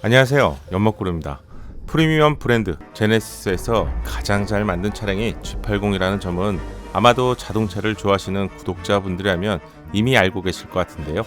안녕하세요. 연먹구름입니다. 프리미엄 브랜드 제네시스에서 가장 잘 만든 차량이 G80이라는 점은 아마도 자동차를 좋아하시는 구독자분들이라면 이미 알고 계실 것 같은데요.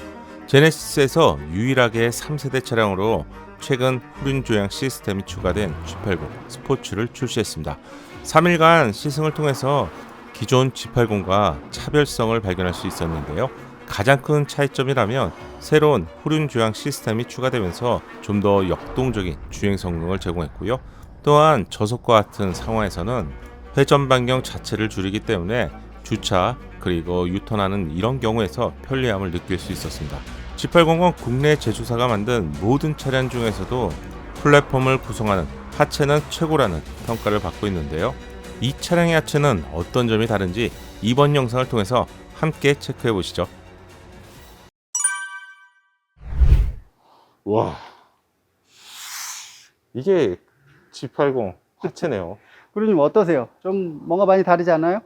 제네시스에서 유일하게 3세대 차량으로 최근 후륜 조향 시스템이 추가된 G80 스포츠를 출시했습니다. 3일간 시승을 통해서 기존 G80과 차별성을 발견할 수 있었는데요. 가장 큰 차이점이라면 새로운 후륜 조향 시스템이 추가되면서 좀 더 역동적인 주행 성능을 제공했고요. 또한 저속과 같은 상황에서는 회전 반경 자체를 줄이기 때문에 주차 그리고 유턴하는 이런 경우에서 편리함을 느낄 수 있었습니다. G80은 국내 제조사가 만든 모든 차량 중에서도 플랫폼을 구성하는 하체는 최고라는 평가를 받고 있는데요. 이 차량의 하체는 어떤 점이 다른지 이번 영상을 통해서 함께 체크해 보시죠. 와 이게 G80 하체네요. 구루님 어떠세요? 좀 뭔가 많이 다르지 않아요?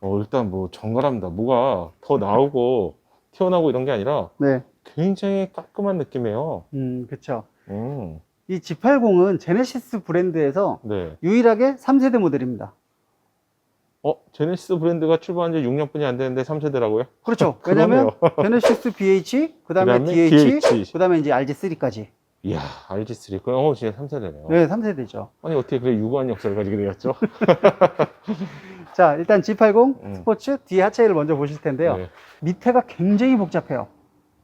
어, 일단 뭐 정갈합니다. 뭐가 더 나오고 튀어나오고 이런 게 아니라 네. 굉장히 깔끔한 느낌이에요. 음, 그쵸. 음, 이 G80은 제네시스 브랜드에서 네. 유일하게 3세대 모델입니다. 어, 제네시스 브랜드가 출발한 지 6년뿐이 안 됐는데 3세대라고요? 그렇죠. 왜냐면 제네시스 BH, 그 다음에 그다음에 DH, DH. 그 다음에 이제 RG3까지. 이야, RG3. 그럼 어, 진짜 3세대네요. 네, 3세대죠. 아니, 어떻게 그래 유구한 역사를 가지게 되었죠? 자, 일단 G80 음. 스포츠 뒤 하체를 먼저 보실 텐데요. 네. 밑에가 굉장히 복잡해요.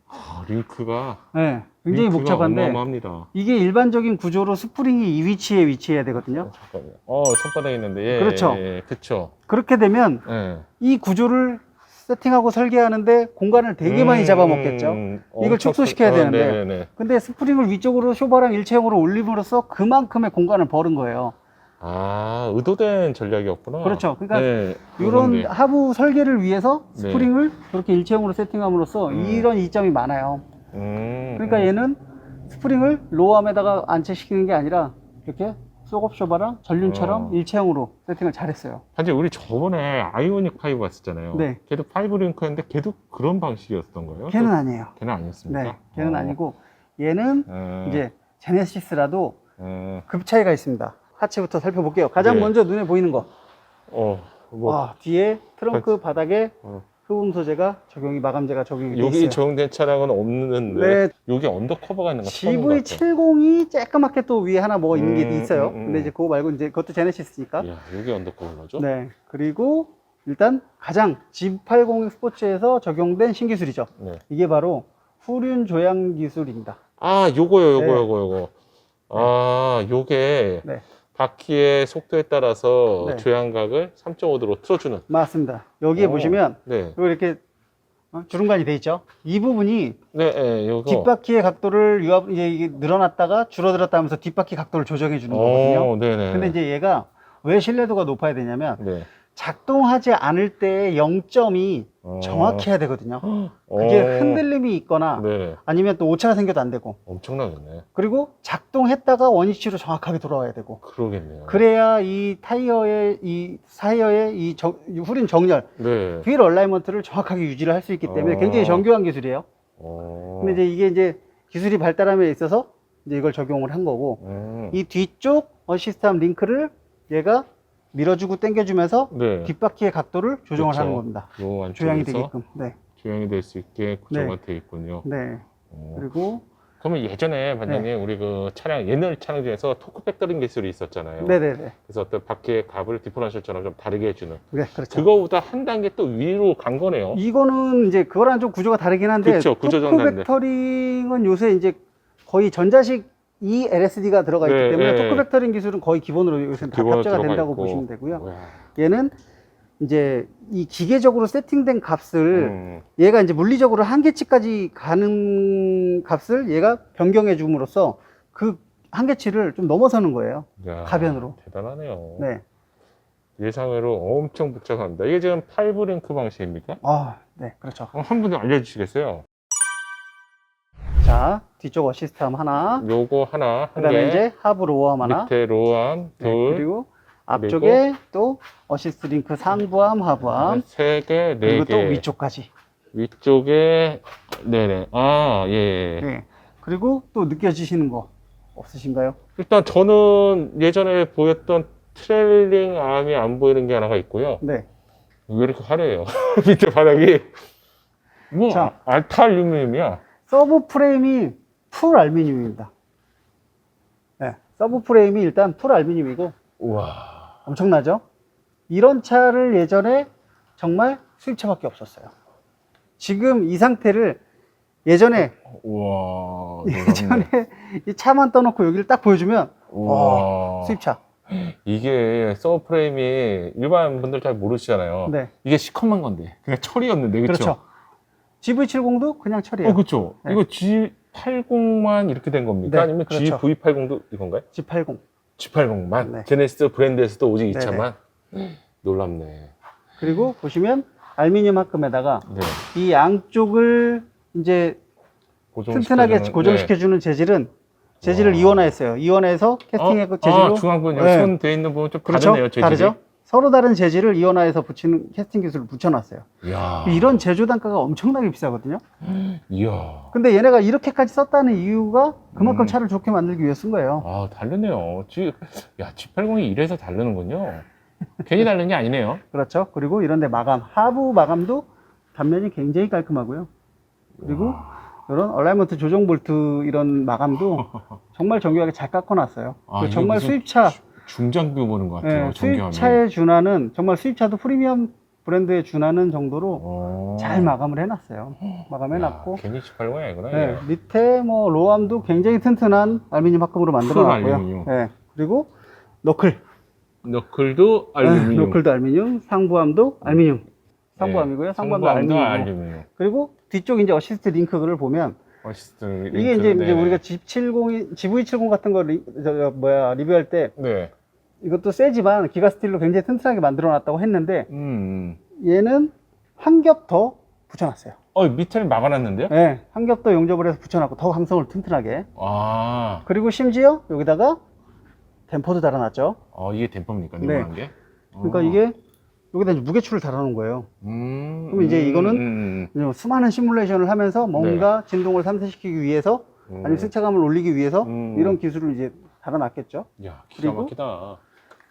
아, 링크가 네, 굉장히 링크가 복잡한데 어마어마합니다. 이게 일반적인 구조로 스프링이 이 위치에 위치해야 되거든요. 잠깐만요. 어, 손바닥에 있는데. 예, 그렇죠. 예, 예, 그쵸. 그렇게 되면 예. 이 구조를 세팅하고 설계하는데 공간을 되게 많이 음, 잡아먹겠죠. 음, 이걸 엄청 축소시켜야 크- 어, 되는데. 네네네. 근데 스프링을 위쪽으로 쇼바랑 일체형으로 올림으로써 그만큼의 공간을 버는 거예요. 아, 의도된 전략이었구나. 그렇죠. 그러니까 네, 이런 그런데. 하부 설계를 위해서 네. 스프링을 그렇게 일체형으로 세팅함으로써 음. 이런 이점이 많아요. 음, 그러니까 음. 얘는 스프링을 로암에다가 안착시키는 게 아니라 이렇게 쏙업 쇼바랑 전륜처럼 어. 일체형으로 세팅을 잘했어요. 사실 우리 저번에 아이오닉 5 왔었잖아요. 네. 걔도 5 링크였는데 걔도 그런 방식이었던 거예요? 걔는 아니에요. 걔는 아니었습니까? 네, 걔는 어. 아니고 얘는 어, 이제 제네시스라도 어, 급 차이가 있습니다. 하체부터 살펴볼게요. 가장 네. 먼저 눈에 보이는 거. 어, 뭐 와, 뒤에 트렁크 바닥에 어. 흡음 소재가 적용이 마감재가 적용이 돼 여기 있어요. 적용된 차량은 없는데 네. 여기 언더커버가 있는 거 처음 같아요. GV70이 쬐까맣게 또 위에 하나 뭐가 있는 게 음, 있어요. 음, 음. 근데 이제 그거 말고 이제 그것도 제네시스니까. 이야, 여기 언더커버인 거죠? 네. 그리고 일단 가장 G80 스포츠에서 적용된 신기술이죠. 네. 이게 바로 후륜 조향 기술입니다. 아, 요거요, 요거, 네. 요거, 요거. 아, 요게 네. 바퀴의 속도에 따라서 네. 조향각을 3.5도로 틀어주는. 맞습니다. 여기에 오. 보시면 네. 요 이렇게 어, 주름관이 돼 있죠. 이 부분이 네, 네, 요거. 뒷바퀴의 각도를 유압 이제 이게 늘어났다가 줄어들었다 하면서 뒷바퀴 각도를 조정해 주는 거거든요. 오, 네네. 근데 이제 얘가 왜 신뢰도가 높아야 되냐면 네. 작동하지 않을 때의 0점이 어. 정확해야 되거든요. 어. 그게 흔들림이 있거나 네. 아니면 또 오차가 생겨도 안 되고 엄청나겠네. 그리고 작동했다가 원위치로 정확하게 돌아와야 되고 그러겠네요. 그래야 이 타이어의 이 사이어의 이, 정, 이 후륜 정렬 네. 휠 얼라이먼트를 정확하게 유지를 할 수 있기 때문에 어. 굉장히 정교한 기술이에요. 어. 근데 이제 이게 이제 기술이 발달함에 있어서 이제 이걸 적용을 한 거고 음. 이 뒤쪽 어시스트함 링크를 얘가 밀어주고 당겨주면서 네. 뒷바퀴의 각도를 조정을 그렇죠. 하는 겁니다. 요 조향이 안쪽에서 되게끔. 네. 조향이 될 수 있게 구조가 되어 있군요. 네. 어. 그리고 그러면 예전에 반장님 우리 그 차량 옛날 차량 중에서 토크 팩터링 기술이 있었잖아요. 네네네. 그래서 어떤 바퀴의 값을 디퍼런셜처럼 좀 다르게 해주는. 네, 그렇죠. 그거보다 한 단계 또 위로 간 거네요. 이거는 이제 그거랑 좀 구조가 다르긴 한데 그쵸, 구조적은 토크 다른데. 벡터링은 요새 이제 거의 전자식 이 LSD가 들어가 있기 네, 때문에 네. 토크 벡터링 기술은 거의 기본으로 요새 다 기본으로 탑재가 들어가 된다고 있고. 보시면 되고요. 얘는 이제 이 기계적으로 세팅된 값을 음. 얘가 이제 물리적으로 한계치까지 가는 값을 얘가 변경해 줌으로써 그 한계치를 좀 넘어서는 거예요. 야, 가변으로. 대단하네요. 네. 예상외로 엄청 복잡합니다. 이게 지금 파이브 링크 방식입니까? 아, 네, 그렇죠. 어, 한분좀 알려주시겠어요? 자, 뒤쪽 어시스트함 하나, 요거 하나, 한 그다음에 개, 이제 하부 로어함 하나, 밑에 로암 네, 둘, 그리고 앞쪽에 또 어시스트 링크 상부함, 하부함, 세 개, 네 그리고 또 개. 위쪽까지. 위쪽에 네네. 아 예. 예. 네. 그리고 또 느껴지시는 거 없으신가요? 일단 저는 예전에 보였던 트레일링 암이 안 보이는 게 하나가 있고요. 네. 왜 이렇게 화려해요? 밑에 바닥이 뭐 자. 알타 알루미늄이야. 서브 프레임이 풀 알루미늄입니다. 네. 서브 프레임이 일단 풀 알루미늄이고 우와. 엄청나죠? 이런 차를 예전에 정말 수입차밖에 없었어요. 지금 이 상태를 예전에 우와. 예전에 이 차만 떠놓고 여기를 딱 보여주면 우와. 수입차. 이게 서브 프레임이 일반 분들 잘 모르시잖아요. 네. 이게 시커먼 건데 그냥 철이었는데 그렇죠? 그렇죠. GV70도 그냥 처리예요. 어 그렇죠. 네. 이거 G80만 이렇게 된 겁니까? 네, 아니면 그렇죠. G980도 이건가요? G80. G80만 네. 제네시스 브랜드에서도 오직 이 네네. 차만 놀랍네. 그리고 보시면 알루미늄 합금에다가 네. 이 양쪽을 이제 튼튼하게 고정시켜주는- 고정시켜주는 재질은 재질을 와. 이원화했어요. 이원화해서 캐스팅했고 어? 재질로 아, 중앙분 네. 손돼 있는 부분 좀 그렇죠? 다르네요. 재질이. 다르죠? 서로 다른 재질을 이원화해서 붙이는 캐스팅 기술을 붙여놨어요. 이야. 이런 제조 단가가 엄청나게 비싸거든요. 이야. 근데 얘네가 이렇게까지 썼다는 이유가 그만큼 음. 차를 좋게 만들기 위해 쓴 거예요. 아 다르네요. G, 야 G80이 이래서 다르는군요. 괜히 다른 게 아니네요. 그렇죠. 그리고 이런데 마감, 하부 마감도 단면이 굉장히 깔끔하고요. 그리고 이런 얼라이먼트 조정 볼트 이런 마감도 정말 정교하게 잘 깎아놨어요. 아, 그 이거 정말 무슨 수입차, 중장비 보는 것 같아요. 예, 정교함이. 수입차에 준하는 정말 수입차도 프리미엄 브랜드에 준하는 정도로 어. 잘 마감을 해놨어요. 마감해놨고 야, 괜히 G80이 아니구나. 네. 밑에 뭐 로암도 굉장히 튼튼한 알루미늄 합금으로 만들어놨고요. 알루미늄. 네, 그리고 너클, 너클도 네, 알루미늄. 너클도 알루미늄, 상부함도 알루미늄. 상부함이고요. 네, 상부함도 알루미늄. 알루미늄. 그리고 뒤쪽 이제 어시스트 링크를 보면 어시스트 이게 이제, 링크는, 이제 네. 우리가 G70, GV70 같은 거 리, 저, 저, 뭐야 리뷰할 때 네. 이것도 세지만 기가 스틸로 굉장히 튼튼하게 만들어놨다고 했는데 음. 얘는 한 겹 더 붙여놨어요. 어 밑에를 막아놨는데요? 네, 한 겹 더 용접을 해서 붙여놨고 더 감성을 튼튼하게. 아. 그리고 심지어 여기다가 댐퍼도 달아놨죠. 어 이게 댐퍼입니까? 네. 네모난 게? 그러니까 어. 이게 여기다 이제 무게추를 달아놓은 거예요. 음. 그럼 이제 이거는 음, 이제 수많은 시뮬레이션을 하면서 뭔가 진동을 상쇄시키기 위해서 음. 아니면 승차감을 올리기 위해서 음. 이런 기술을 이제 달아놨겠죠. 야 기가 그리고 막히다.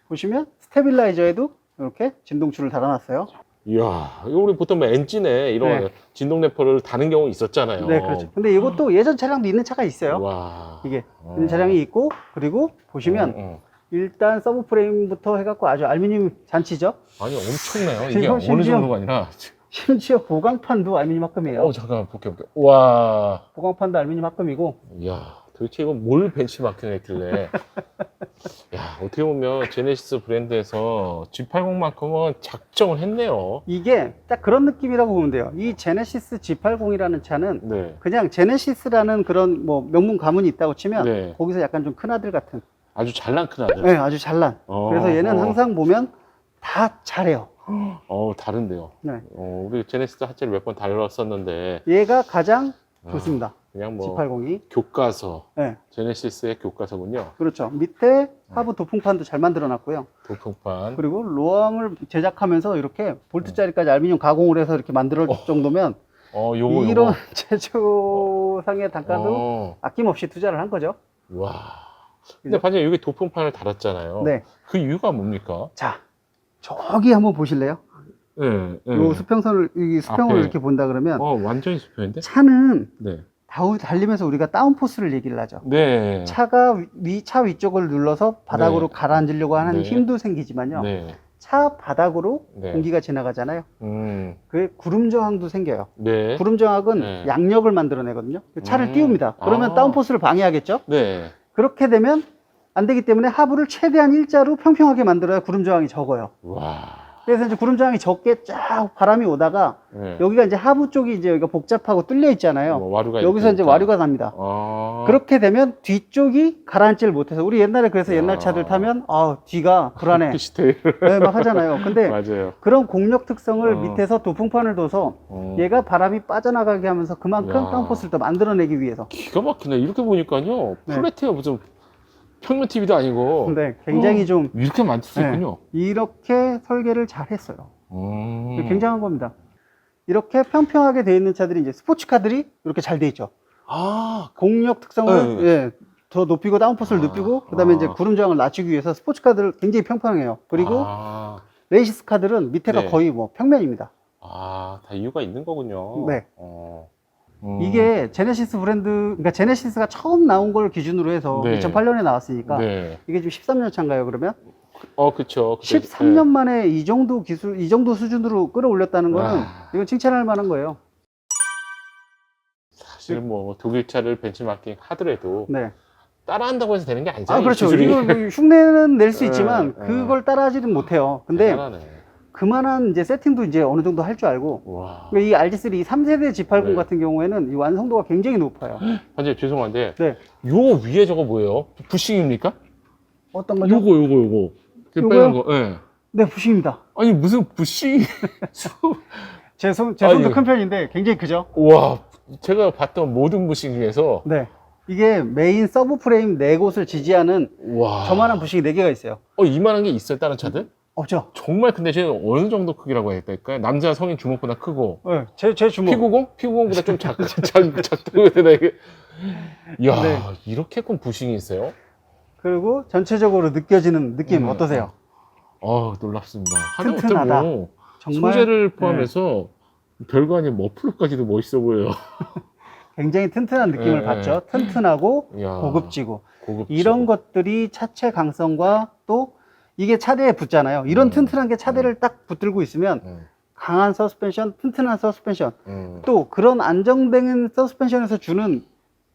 보시면 스테빌라이저에도 이렇게 진동추를 달아놨어요. 이야 이거 우리 보통 뭐 엔진에 이런 네. 진동 래퍼를 다는 경우 있었잖아요. 네, 그렇죠. 근데 이것도 예전 차량도 있는 차가 있어요. 와. 이게 어. 있는 차량이 있고 그리고 보시면 어, 어. 일단 서브 프레임부터 해갖고 아주 알루미늄 잔치죠. 아니 엄청나요. 이게 지금 어느 심지어- 정도가 아니라. 심지어 보강판도 알루미늄 합금이에요. 어 잠깐 볼게 볼게. 와. 보강판도 알루미늄 합금이고 이야 도대체 이거 뭘 벤치마킹 했길래. 야 어떻게 보면 제네시스 브랜드에서 G80만큼은 작정을 했네요. 이게 딱 그런 느낌이라고 보면 돼요. 이 제네시스 G80이라는 차는 네. 그냥 제네시스라는 그런 뭐 명문 가문이 있다고 치면 네. 거기서 약간 좀 큰 아들 같은. 아주 잘난 큰 아들. 네, 아주 잘난. 어, 그래서 얘는 어. 항상 보면 다 잘해요. 어 다른데요. 네. 어, 우리 제네시스 하체를 몇 번 다뤘었는데 얘가 가장 아, 좋습니다. 그냥 뭐 G80이. 교과서 네, 제네시스의 교과서군요. 그렇죠. 밑에 하부 도풍판도 잘 만들어 놨고요. 도풍판. 그리고 로암을 제작하면서 이렇게 볼트 자리까지 알루미늄 가공을 해서 이렇게 만들어 줄 정도면 어 요거 이런 요거. 제조상의 단가도 어, 아낌없이 투자를 한 거죠. 와. 근데 반장님 여기 도풍판을 달았잖아요. 네. 그 이유가 뭡니까? 자, 저기 한번 보실래요? 네. 네. 요 수평선을, 이 수평을 앞에. 이렇게 본다 그러면 어 완전히 수표인데? 차는 네. 다우, 달리면서 우리가 다운포스를 얘기를 하죠. 네. 차가 위, 위- 차 위쪽을 눌러서 바닥으로 네. 가라앉으려고 하는 네. 힘도 생기지만요. 네. 차 바닥으로 네. 공기가 지나가잖아요. 음. 그 구름 저항도 생겨요. 네. 구름 저항은 네. 양력을 만들어내거든요. 차를 음. 띄웁니다. 그러면 아. 다운포스를 방해하겠죠. 네. 그렇게 되면 안 되기 때문에 하부를 최대한 일자로 평평하게 만들어야 구름 저항이 적어요. 와. 그래서 이제 구름 저항이 적게 쫙 바람이 오다가 네. 여기가 이제 하부 쪽이 이제 여기가 복잡하고 뚫려 있잖아요. 뭐 와류가 여기서 이제 있으니까. 와류가 납니다. 아. 그렇게 되면 뒤쪽이 가라앉지를 못해서 우리 옛날에 그래서 야. 옛날 차들 타면 아 뒤가 불안해. 피시테일. 네, 막 하잖아요. 근데 맞아요. 그런 공력 특성을 어. 밑에서 도풍판을 둬서 어. 얘가 바람이 빠져나가게 하면서 그만큼 야. 다운포스를 더 만들어내기 위해서. 기가 막히네. 이렇게 보니까요. 네. 플랫해요. 무슨 평면 TV도 아니고. 근데 굉장히 어, 좀 이렇게 만들 수 네. 있군요. 이렇게 설계를 잘 했어요. 음. 굉장한 겁니다. 이렇게 평평하게 돼 있는 차들이 이제 스포츠카들이 이렇게 잘 돼 있죠. 아, 공력 특성을 네. 예, 더 높이고 다운포스를 아, 높이고 그다음에 아. 이제 구름 저항을 낮추기 위해서 스포츠카들 굉장히 평평해요. 그리고 아, 레이시스 카들은 밑에가 네. 거의 뭐 평면입니다. 아, 다 이유가 있는 거군요. 네. 어. 음. 이게 제네시스 브랜드, 그러니까 제네시스가 처음 나온 걸 기준으로 해서 네. 2008년에 나왔으니까 네. 이게 지금 13년 차인가요? 그러면 어, 그쵸. 그때- 13년 만에 이 정도 기술, 이 정도 수준으로 끌어올렸다는 거는 아. 이건 칭찬할 만한 거예요. 사실 뭐 독일차를 벤치마킹 하더라도 네. 따라한다고 해서 되는 게 아니잖아요. 아 그렇죠. 이거 뭐 흉내는 낼수 네, 있지만 네. 그걸 따라하지는 못해요. 근데 대단하네. 그만한 이제 세팅도 이제 어느 정도 할 줄 알고 와. 그러니까 이 RG3 이 3세대 G80 네. 같은 경우에는 이 완성도가 굉장히 높아요. 현재 죄송한데 네. 요 위에 저거 뭐예요? 부싱입니까? 어떤 거죠? 요거 요거 요거. 그 요거요? 빨간 거. 예. 네, 부심입니다. 아니 무슨 부싱? 제 손, 제 손도 아니. 큰 편인데 굉장히 크죠? 와, 제가 봤던 모든 부싱 중에서 네. 이게 메인 서브 프레임 네 곳을 지지하는 와. 저만한 부식이 네 개가 있어요. 어 이만한 게 있어요 다른 차들? 없죠? 정말 큰데 쟤는 어느 정도 크기라고 해야 될까요? 남자 성인 주먹보다 크고 네, 제, 제 주먹. 피구공? 피구공보다 좀 작, 작, 작다고 해야 되나 이게? 야 네. 이렇게 큰 부싱이 있어요? 그리고 전체적으로 느껴지는 느낌 음. 어떠세요? 아 놀랍습니다. 하다못해 튼튼하다. 뭐 정말 네. 소재를 포함해서 별거 아닌 머플러까지도 멋있어 보여요. 굉장히 튼튼한 느낌을 네, 받죠. 튼튼하고 야, 고급지고. 고급지고. 이런 것들이 차체 강성과 또 이게 차대에 붙잖아요. 이런 음. 튼튼한 게 차대를 딱 붙들고 있으면 음, 강한 서스펜션, 튼튼한 서스펜션, 음. 또 그런 안정된 서스펜션에서 주는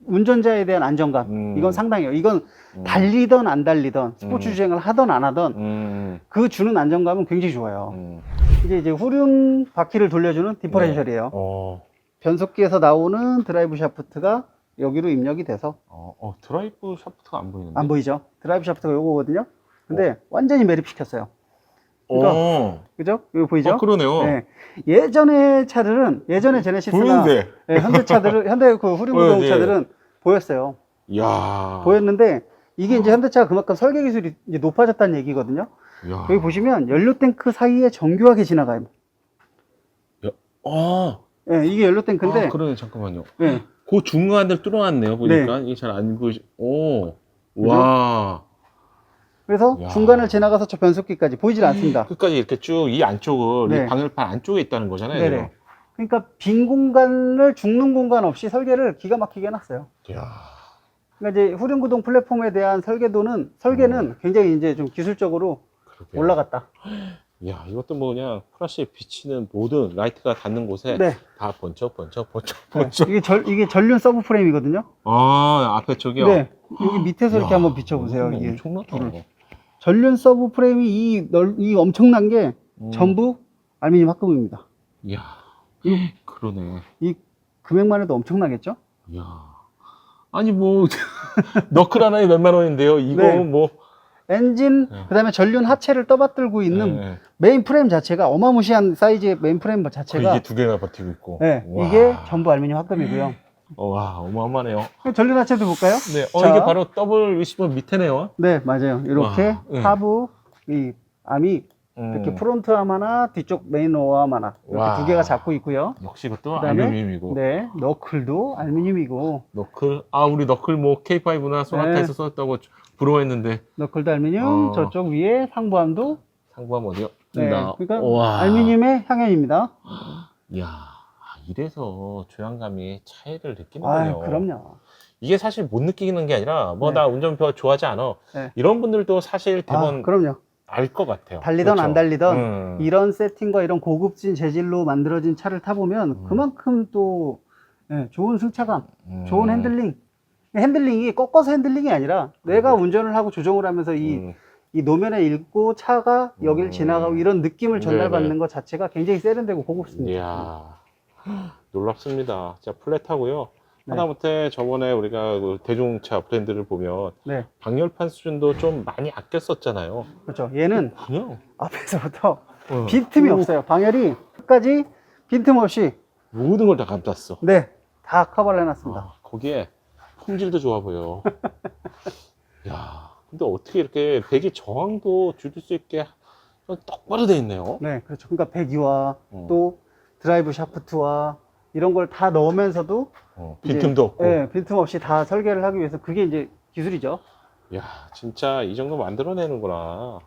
운전자에 대한 안정감. 음. 이건 상당해요. 이건 음. 달리던 안 달리던 스포츠 음. 주행을 하던 안 하던 음, 그 주는 안정감은 굉장히 좋아요. 음. 이게 이제 후륜 바퀴를 돌려주는 디퍼렌셜이에요. 어, 변속기에서 나오는 드라이브 샤프트가 여기로 입력이 돼서 어, 어, 드라이브 샤프트가 안 보이는데? 안 보이죠? 드라이브 샤프트가 요거거든요. 근데 완전히 매립시켰어요. 어, 그죠? 이거 보이죠? 아, 그러네요. 네. 예전의 차들은 예전에 제네시스나 보이는데. 네, 현대 차들은 현대 그 후륜 네, 구동차들은 보였어요. 야. 보였는데 이게 이제 현대차가 그만큼 설계 기술이 이제 높아졌다는 얘기거든요. 야. 여기 보시면 연료 탱크 사이에 정교하게 지나가요. 아, 예, 이게 연료 탱크인데 아, 그러네, 잠깐만요. 예, 그 중간을 뚫어놨네요, 보니까. 이게 잘 안 보이시, 오. 와. 그래서 야. 중간을 지나가서 저 변속기까지 보이질 않습니다. 끝까지 이렇게 쭉 이 안쪽을, 네. 이 방열판 안쪽에 있다는 거잖아요. 네네. 그러니까 빈 공간을 죽는 공간 없이 설계를 기가 막히게 해놨어요. 야. 그러니까 이제 후륜구동 플랫폼에 대한 설계도는 설계는 음. 굉장히 이제 좀 기술적으로 그러게. 올라갔다. 야, 이것도 뭐 그냥 플라시에 비치는 모든 라이트가 닿는 곳에 네. 다 번쩍, 번쩍, 번쩍, 번쩍. 이게 절 이게 전륜 서브 프레임이거든요. 아, 앞에 저기요. 네. 여기 밑에서 이렇게 야, 한번 비춰보세요. 이게 엄청나다. 불을. 전륜 서브 프레임이 이, 넓, 이 엄청난 게 음. 전부 알루미늄 합금입니다. 이야, 그러네. 이 금액만 해도 엄청나겠죠? 이야. 아니, 뭐, 너클 하나에 몇만 원인데요. 이거 네. 뭐. 엔진, 네. 그 다음에 전륜 하체를 떠받들고 있는 네. 메인 프레임 자체가 어마무시한 사이즈의 메인 프레임 그 자체가 이게 두 개가 버티고 있고. 네, 와. 이게 전부 알루미늄 합금이고요. 어, 와, 어마어마하네요. 전륜 하체도 볼까요? 네, 어, 자. 이게 바로 더블 리시버 밑에네요. 네, 맞아요. 이렇게 와, 네. 하부 이 암이 음. 이렇게 프론트 암 하나, 뒤쪽 메인 로어 암 하나 이렇게 와. 두 개가 잡고 있고요. 역시 이것도 그다음에 알루미늄이고. 네, 너클도 알루미늄이고 너클, 아, 우리 너클 뭐 K5나 소나타에서 썼다고 부러워했는데, 너클도 알루미늄, 어. 저쪽 위에 상부암도 상부함 어디요? 네, 나- 그러니까 와. 알루미늄의 향연입니다. 이야, 아, 이래서 조향감이 차이를 느끼는 아, 거예요. 그럼요. 이게 사실 못 느끼는 게 아니라, 뭐, 네. 나 운전 별 좋아하지 않아. 네. 이런 분들도 사실 아, 대부분 그럼요. 알 것 같아요. 달리던 그렇죠? 안 달리던 음. 이런 세팅과 이런 고급진 재질로 만들어진 차를 타보면 음. 그만큼 또 예, 좋은 승차감, 음. 좋은 핸들링. 핸들링이 꺾어서 핸들링이 아니라 내가 운전을 하고 조정을 하면서 이, 음. 이 노면에 읽고 차가 여길 음. 지나가고 이런 느낌을 전달받는 네네. 것 자체가 굉장히 세련되고 고급습니다. 이야, 놀랍습니다. 진짜 플랫하고요. 네. 하다못해 저번에 우리가 그 대중차 브랜드를 보면 네, 방열판 수준도 좀 많이 아꼈었잖아요. 그렇죠. 얘는 그냥 앞에서부터 어, 빈틈이 오, 없어요. 방열이 끝까지 빈틈 없이 모든 걸 다 감쌌어. 네, 다 커버를 해놨습니다. 아, 거기에 품질도 좋아 보여. 야, 근데 어떻게 이렇게 배기 저항도 줄일 수 있게 똑바로 돼 있네요. 네, 그렇죠. 그러니까 배기와 음. 또 드라이브 샤프트와 이런 걸 다 넣으면서도 어, 빈틈도 없고. 예, 빈틈 없이 다 설계를 하기 위해서 그게 이제 기술이죠. 야, 진짜 이 정도 만들어내는구나.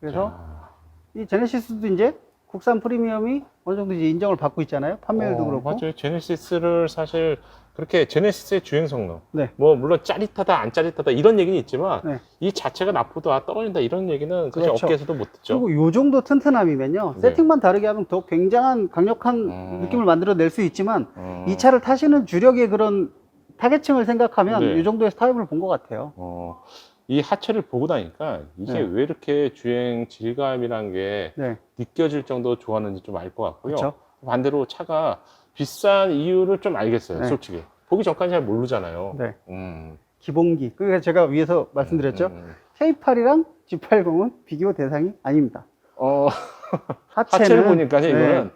그래서 야. 이 제네시스도 이제 국산 프리미엄이 어느 정도 이제 인정을 받고 있잖아요. 판매율도 어, 그렇고. 맞아요. 제네시스를 사실 그렇게 제네시스의 주행 성능, 네. 뭐 물론 짜릿하다 안 짜릿하다 이런 얘기는 있지만 네. 이 자체가 나쁘다 떨어진다 이런 얘기는 사실 그렇죠. 업계에서도 못 듣죠. 그리고 요 정도 튼튼함이면요. 네. 세팅만 다르게 하면 더 굉장한 강력한 음. 느낌을 만들어낼 수 있지만 어, 이 차를 타시는 주력의 그런 타겟층을 생각하면 네. 이 정도의 타입을 본 것 같아요. 어, 이 하체를 보고 나니까 이게 네. 왜 이렇게 주행 질감이란 게 네, 느껴질 정도로 좋았는지 좀 알 것 같고요. 그렇죠. 반대로 차가 비싼 이유를 좀 알겠어요. 네. 솔직히 보기 전까지 잘 모르잖아요. 네. 음, 기본기. 그러니까 제가 위에서 말씀드렸죠. 음, 음. K8이랑 G80은 비교 대상이 아닙니다. 어, 하체를 보니까 네, 이거는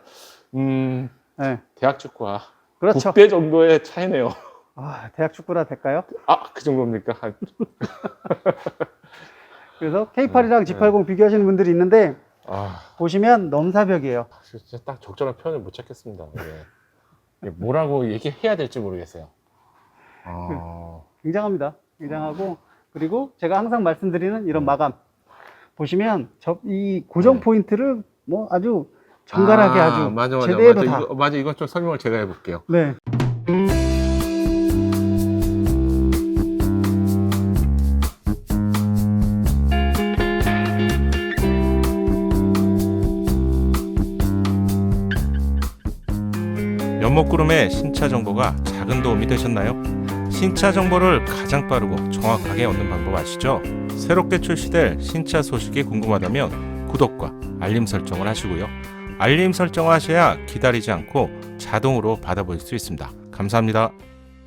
음, 네, 대학 축구와 그렇죠. 국대 정도의 차이네요. 아, 대학 축구라 될까요? 아, 그 정도입니까? 한- 그래서 K8이랑 네. G80 비교하시는 분들이 있는데 아, 보시면 넘사벽이에요. 진짜 딱 적절한 표현을 못 찾겠습니다. 이게 뭐라고 얘기해야 될지 모르겠어요. 어, 굉장합니다. 굉장하고 그리고 제가 항상 말씀드리는 이런 마감 보시면 저 이 고정 네. 포인트를 뭐 아주 정갈하게 아, 주 맞아, 맞아, 제대로 맞아. 다. 이거, 맞아, 이건 좀 설명을 제가 해볼게요. 네. 연목구름의 신차 정보가 작은 도움이 되셨나요? 신차 정보를 가장 빠르고 정확하게 얻는 방법 아시죠? 새롭게 출시될 신차 소식이 궁금하다면 구독과 알림 설정을 하시고요. 알림 설정을 하셔야 기다리지 않고 자동으로 받아볼 수 있습니다. 감사합니다.